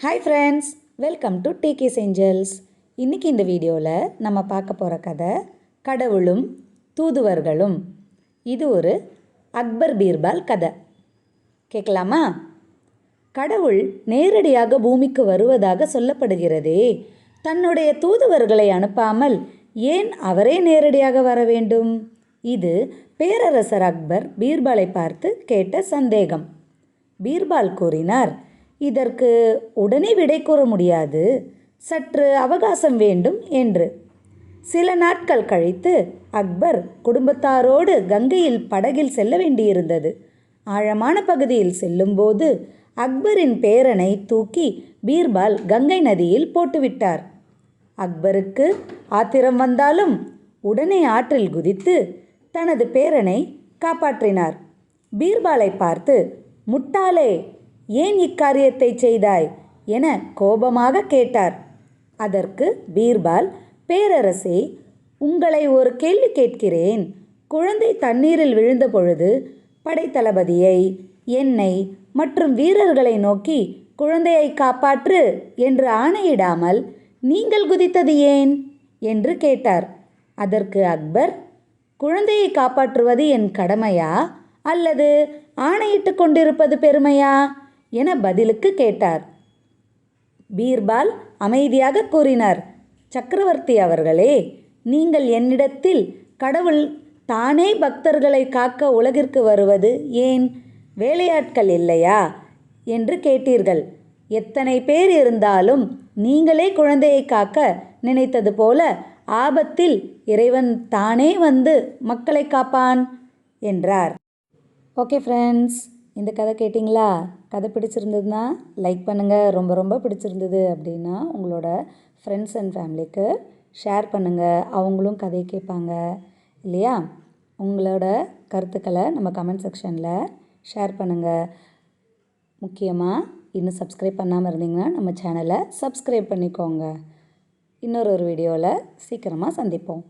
Hi friends welcome to DK's Angels இன்றைக்கி இந்த வீடியோவில் நம்ம பார்க்க போகிற கதை கடவுளும் தூதுவர்களும். இது ஒரு அக்பர் பீர்பால் கதை. கேட்கலாமா? கடவுள் நேரடியாக பூமிக்கு வருவதாக சொல்லப்படுகிறதே தன்னுடைய தூதுவர்களை அனுப்பாமல் ஏன் அவரே நேரடியாக வர வேண்டும்? இது பேரரசர் அக்பர் பீர்பாலை பார்த்து கேட்ட சந்தேகம். பீர்பால் கூறினார் இதற்கு உடனே விடை கூற முடியாது. சற்று அவகாசம் வேண்டும் என்று. சில நாட்கள் கழித்து அக்பர் குடும்பத்தாரோடு கங்கையில் படகில் செல்ல வேண்டியிருந்தது. ஆழமான பகுதியில் செல்லும்போது அக்பரின் பேரனை தூக்கி பீர்பால் கங்கை நதியில் போட்டுவிட்டார். அக்பருக்கு ஆத்திரம் வந்தாலும் உடனே ஆற்றில் குதித்து தனது பேரனை காப்பாற்றினார். பீர்பாலை பார்த்து முட்டாளே! ஏன் இக்காரியத்தை செய்தாய்? என கோபமாக கேட்டார். அதற்கு பீர்பால் பேரரசே உங்களை ஒரு கேள்வி கேட்கிறேன். குழந்தை தண்ணீரில் விழுந்த பொழுது படைத்தளபதியை என்னை மற்றும் வீரர்களை நோக்கி குழந்தையை காப்பாற்று என்று ஆணையிடாமல் நீங்கள் குதித்தது ஏன்? என்று கேட்டார். அதற்கு அக்பர் குழந்தையை காப்பாற்றுவது என் கடமையா? அல்லது ஆணையிட்டு கொண்டிருப்பது பெருமையா? என பதிலுக்கு கேட்டார். பீர்பால் அமைதியாக கூறினார். சக்கரவர்த்தி அவர்களே நீங்கள் என்னிடத்தில் கடவுள் தானே பக்தர்களை காக்க உலகிற்கு வருவது ஏன்? வேலையாட்கள் இல்லையா? என்று கேட்டீர்கள். எத்தனை பேர் இருந்தாலும் நீங்களே குழந்தையை காக்க நினைத்தது போல ஆபத்தில் இறைவன் தானே வந்து மக்களை காப்பான் என்றார். Okay friends. இந்த கதை கேட்டிங்களா? கதை பிடிச்சிருந்ததுன்னா லைக் பண்ணுங்கள் ரொம்ப ரொம்ப பிடிச்சிருந்தது அப்படின்னா உங்களோட ஃப்ரெண்ட்ஸ் அண்ட் ஃபேமிலிக்கு ஷேர் பண்ணுங்கள் அவங்களும் கதை கேட்பாங்க. இல்லையா? உங்களோட கருத்துக்களை நம்ம கமெண்ட் செக்ஷனில் ஷேர் பண்ணுங்கள் முக்கியமாக இன்னும் சப்ஸ்கிரைப் பண்ணாமல் இருந்தீங்கன்னா நம்ம சேனலை சப்ஸ்கிரைப் பண்ணிக்கோங்க. இன்னொரு ஒரு வீடியோவில் சீக்கிரமாக சந்திப்போம்.